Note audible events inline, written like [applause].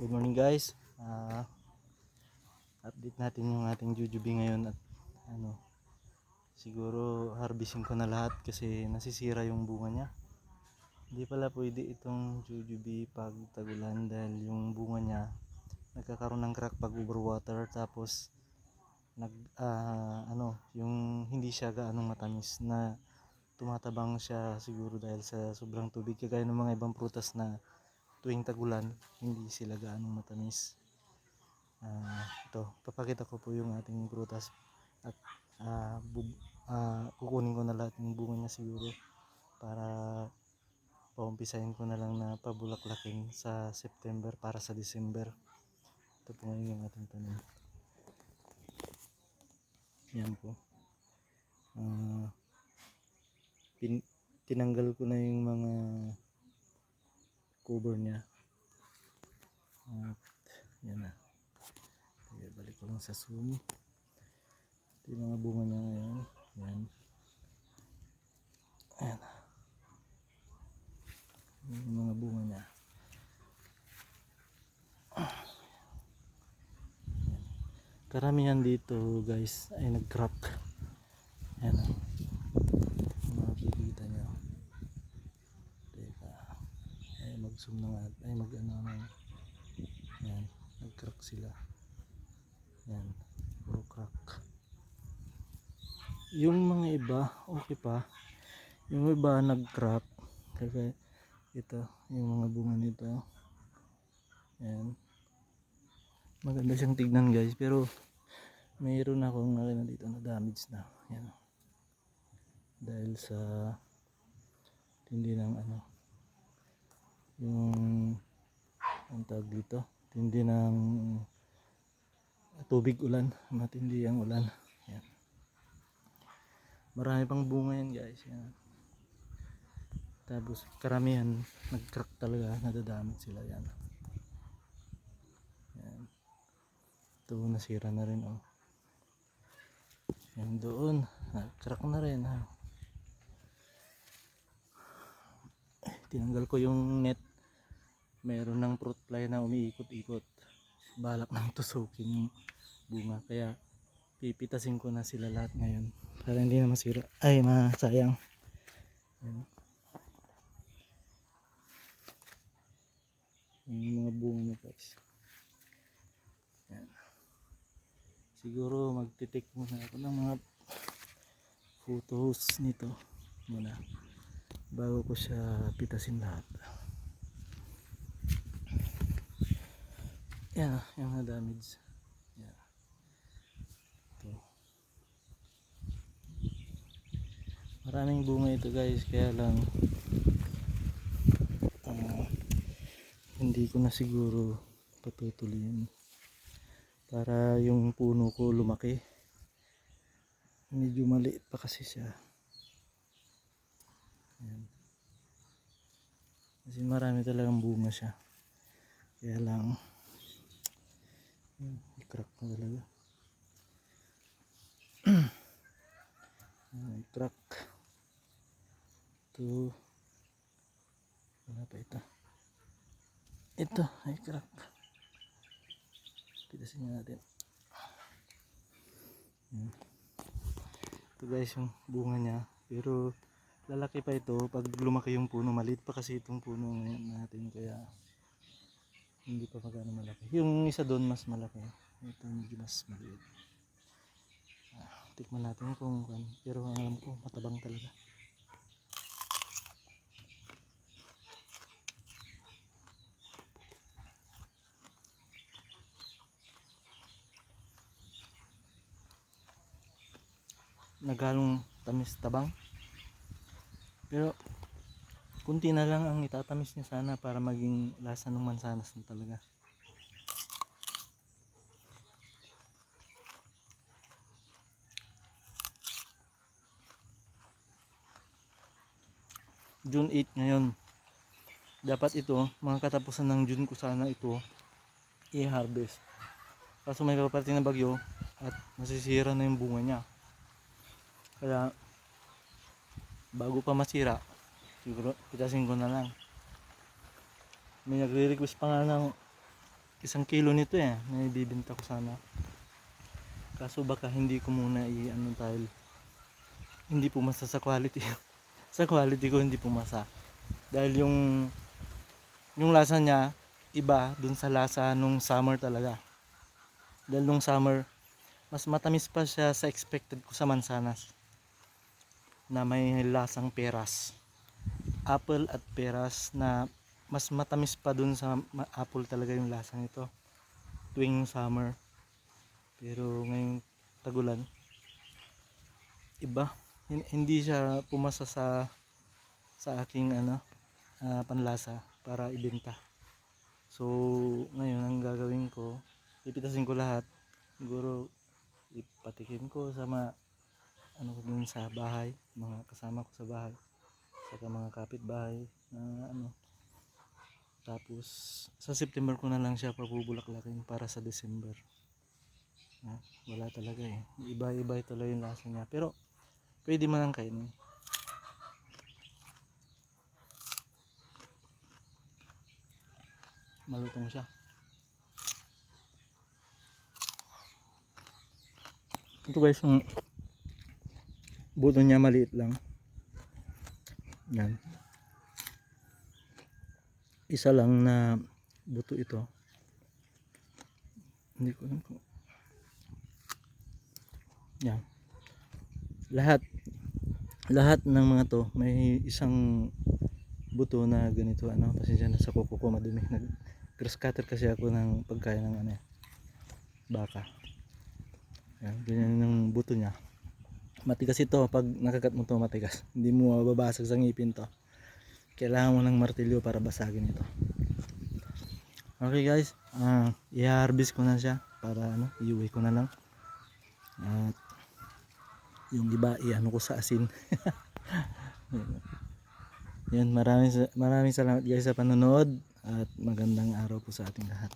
Good morning guys. Ah, update natin yung ating jujube ngayon at ano siguro harvesting ko na lahat kasi nasisira yung bunga niya. Hindi pala pwede itong jujube pag tagulan dahil yung bunga niya nagkakaroon ng crack pag overwater tapos nag ah, ano yung hindi siya gaanong matamis na tumatabang siya siguro dahil sa sobrang tubig kagaya ng mga ibang prutas na tuwing tagulan hindi sila gaanong matamis. Ah, ito papakita ko po yung ating prutas at ah, bub- ah, kukunin ko na lahat ng bunga niya siguro para paumpisahin ko na lang na pabulaklakin sa September para sa December. Ito po ngayon yung ating tanim yan po. Ah, pin- tinanggal ko na yung mga cover niya. At yan na. Sige, balik ko lang sa zoom. Ito yung mga bunga niya ngayon. Yan. Ayan na. Yung mga bunga niya. Karamihan dito guys ay nag crack yan ay mag zoom na nga. Ay mag ano na yan nag crack sila. Yan puro crack. Yung mga iba okay pa. Yung iba nag crack kaya ito yung mga bunga nito. Yan maganda siyang tignan guys. Pero mayroon akong nakita dito na damage na. Yan dahil sa tindi ng ano yung ang tawag dito? Tindi ng tubig ulan. Matindi ang ulan. Yan. Marami pang bunga yan guys. Yan. Tapos karamihan nag crack talaga. Nadadamit sila yan. Yan. Ito nasira na rin oh. Yan doon. Nag crack na rin ha. Tinanggal ko yung net meron ng fruit fly na umiikot-ikot. Balak nang tusukin yung bunga. Kaya pipitasin ko na sila lahat ngayon. Para hindi na masira. Ay masayang. Ayan. yung mga bunga niya guys. Ayan. siguro magtitik muna ako ng mga photos nito muna bago ko siya pitasin lahat yan yung mga damage. Yan maraming bunga ito guys kaya lang ah, hindi ko na siguro patutuloyin para yung puno ko lumaki. Medyo maliit pa kasi siya. Ayan. Kasi marami talagang bunga siya. Kaya lang, yun, i-crack na talaga. [clears throat] I-crack. Ito. Wala pa ito. Ito, ay crack. Pitasin nga natin. Ayan. Ito guys yung bunga niya. Pero lalaki pa ito pag lumaki yung puno maliit pa kasi itong puno ngayon natin kaya hindi pa magano malaki. Yung isa doon mas malaki. Ito medyo mas maliit. Ah, tikman natin kung kan pero ang alam ko matabang talaga. Nagalong tamis tabang. Pero kunti na lang ang itatamis niya sana para maging lasa ng mansanas na talaga. June 8 ngayon. Dapat ito, mga katapusan ng June ko sana ito i-harvest. Kaso may paparating na bagyo at masisira na yung bunga niya. Kaya bago pa masira siguro pitasin ko na lang may nagre-request pa nga ng isang kilo nito eh. May bibinta ko sana. Kaso baka hindi ko muna i-ano dahil hindi pumasa sa quality. [laughs] sa quality ko hindi pumasa. Dahil yung yung lasa niya iba dun sa lasa nung summer talaga. Dahil nung summer mas matamis pa siya sa expected ko sa mansanas na may lasang peras apple at peras na mas matamis pa dun sa apple talaga yung lasa nito tuwing summer. Pero ngayong tagulan iba. Hin- hindi siya pumasa sa sa aking ano ah, panlasa para ibenta. So ngayon ang gagawin ko pipitasin ko lahat. Siguro ipatikim ko sa mga ano ko sa bahay mga kasama ko sa bahay saka mga kapitbahay na ano. Tapos sa September ko na lang siya papubulaklakin para sa December. Ah, wala talaga eh. Iba-iba tuloy yung lasa niya. Pero pwede man ang kainin. Malutong siya. Ito guys yung buto niya maliit lang yan. Isa lang na buto ito. Hindi ko alam kung yan. Lahat lahat ng mga to may isang buto na ganito. Ano pasensya na sa kuko ko madumi. Nag grass cutter kasi ako ng pagkain ng ano baka. Yan ganyan yung buto niya matigas ito. Pag nakagat mo to matigas. Hindi mo mababasag sa ngipin to. Kailangan mo ng martilyo para basagin ito. Okay guys. Ah i-harvest ko na siya para ano iuwi ko na lang. At yung iba i-ano ko sa asin. [laughs] Yan maraming maraming salamat guys sa panonood. At magandang araw po sa ating lahat